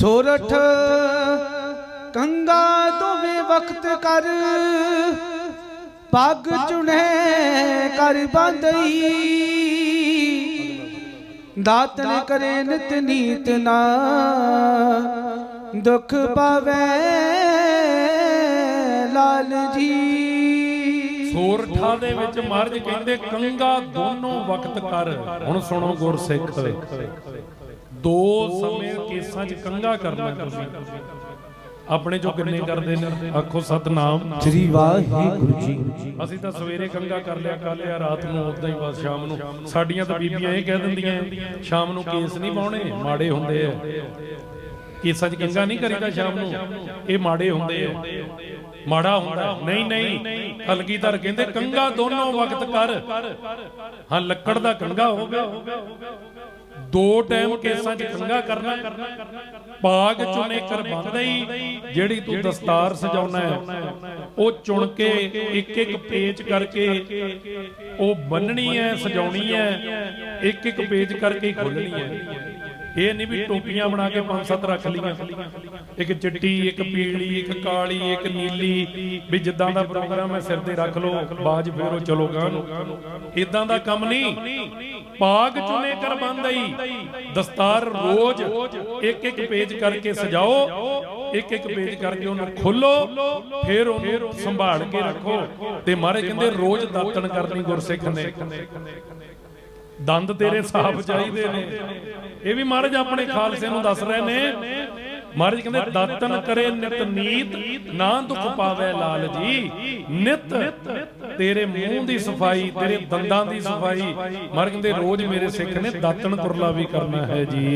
ਸੋਰਠ ਕੰਗਾ ਦੋਵੇਂ ਵਕਤ ਕਰ, ਪੱਗ ਚੁਣੇ ਕਰ ਬੰਦਈ। ਦਾਤਨ ਕਰੇ ਨਿਤ ਨੀਤ ਨਾ, ਦੁਖ ਪਾਵੇ ਲਾਲ ਜੀ। ਸੋਰਠਾ ਦੇ ਵਿੱਚ ਮਹਾਰਾਜ ਕਹਿੰਦੇ, ਕੰਗਾ ਦੋਨੋਂ ਵਕਤ ਕਰ। ਹੁਣ ਸੁਣੋ ਗੁਰਸਿੱਖ। ਦੋ ਸਮੇਂ ਕੇਸਾਂ 'ਚ ਕੰਗਾ ਕਰਨਾ ਤੁਸੀਂ। ਆਪਣੇ ਜੋ ਕਿੰਨੇ ਕਰਦੇ ਨੇ? ਆਖੋ ਸਤਨਾਮ। ਸ੍ਰੀ ਵਾਹਿਗੁਰੂ ਜੀ ਅਸੀਂ ਤਾਂ ਸਵੇਰੇ ਕੰਗਾ ਕਰ ਲਿਆ ਕਰ ਲਿਆ ਰਾਤ ਨੂੰ ਉਦਾਂ ਹੀ ਬਸ ਸ਼ਾਮ ਨੂੰ। ਸਾਡੀਆਂ ਤਾਂ ਬੀਬੀਆਂ ਇਹ ਕਹਿ ਦਿੰਦੀਆਂ ਸ਼ਾਮ ਨੂੰ ਕੇਸ ਨਹੀਂ ਪਾਉਣੇ ਮਾੜੇ ਹੁੰਦੇ ਆ। ਕੇਸਾਂ 'ਚ ਕੰਗਾ ਨਹੀਂ ਕਰੀਦਾ ਸ਼ਾਮ ਨੂੰ। ਇਹ ਮਾੜੇ ਹੁੰਦੇ ਆ। ਮਾੜਾ ਹੁੰਦਾ ਨਹੀਂ ਨਹੀਂ। ਕਲਗੀਧਰ ਕਹਿੰਦੇ ਕੰਗਾ ਦੋਨੋਂ ਵਕਤ ਕਰ। ਹਾਂ ਲੱਕੜ ਦਾ ਕੰਗਾ ਹੋਵੇ ਦੋ ਟਾਈਮ ਕੇਸਾਂ 'ਚ ਕੰਗਾ ਕਰਨਾ ਬਾਗ ਚੁਣੇ ਕਰ ਬੰਦਈ ਜਿਹੜੀ ਤੂੰ ਦਸਤਾਰ ਸਜਾਉਣਾ ਹੈ, ਉਹ ਚੁਣ ਕੇ ਇੱਕ ਇੱਕ ਪੇਜ ਕਰਕੇ ਉਹ ਬੰਨਣੀ ਹੈ, ਸਜਾਉਣੀ ਹੈ, ਇੱਕ ਇੱਕ ਪੇਜ ਕਰਕੇ ਖੋਲਣੀ ਹੈ। ਇਹ ਨਹੀਂ ਵੀ ਟੋਪੀਆਂ ਬਣਾ ਕੇ ਪੰਜ ਸੱਤ ਰੱਖ ਲੀਆਂ ਇੱਕ ਚਿੱਟੀ, ਇੱਕ ਪੀਲੀ, ਇੱਕ ਕਾਲੀ, ਇੱਕ ਨੀਲੀ। ਵੀ ਜਿੱਦਾਂ ਦਾ ਪ੍ਰੋਗਰਾਮ ਹੈ, ਸਿਰ ਤੇ ਰੱਖ ਲਓ ਬਾਜ ਫੇਰੋ ਚਲੋ ਗਾਂ ਨੂੰ। ਇਦਾਂ ਦਾ ਕੰਮ ਨਹੀਂ। ਪਾਗ ਚੁਨੇ ਕਰ ਬੰਦਈ ਦਸਤਾਰ ਰੋਜ਼ ਇੱਕ ਇੱਕ ਪੇਜ ਕਰਕੇ ਸਜਾਓ। ਇੱਕ ਇੱਕ ਪੇਜ ਕਰਕੇ ਉਹਨੂੰ ਖੋਲੋ। ਫਿਰ ਉਹਨੂੰ ਸੰਭਾਲ ਕੇ ਰੱਖੋ। ਤੇ ਮਹਾਰਾਜ ਕਹਿੰਦੇ ਰੋਜ਼ ਦਾਤਣ ਕਰਨੀ ਗੁਰਸਿੱਖ ਨੇ। ਦੰਦ ਤੇਰੇ ਸਾਫ਼ ਚਾਹੀਦੇ ਨੇ। ਇਹ ਵੀ ਮਹਾਰਾਜ ਆਪਣੇ ਖਾਲਸੇ ਨੂੰ ਦੱਸ ਰਹੇ ਨੇ। ਮਹਾਰਾਜ ਕਹਿੰਦੇ ਦਾਤਨ ਕਰੇ ਨਿਤ ਨੀਤ ਨਾ ਦੁਖ ਪਾਵੇ ਲਾਲ ਜੀ। ਨਿਤ ਤੇਰੇ ਮੂੰਹ ਦੀ ਸਫ਼ਾਈ ਤੇਰੇ ਦੰਦਾਂ ਦੀ ਸਫ਼ਾਈ। ਮਹਾਰਾਜ ਕਹਿੰਦੇ ਰੋਜ਼ ਮੇਰੇ ਸਿੱਖ ਨੇ ਦਾਤਨ ਕੁਰਲਾ ਵੀ ਕਰਨਾ ਹੈ ਜੀ।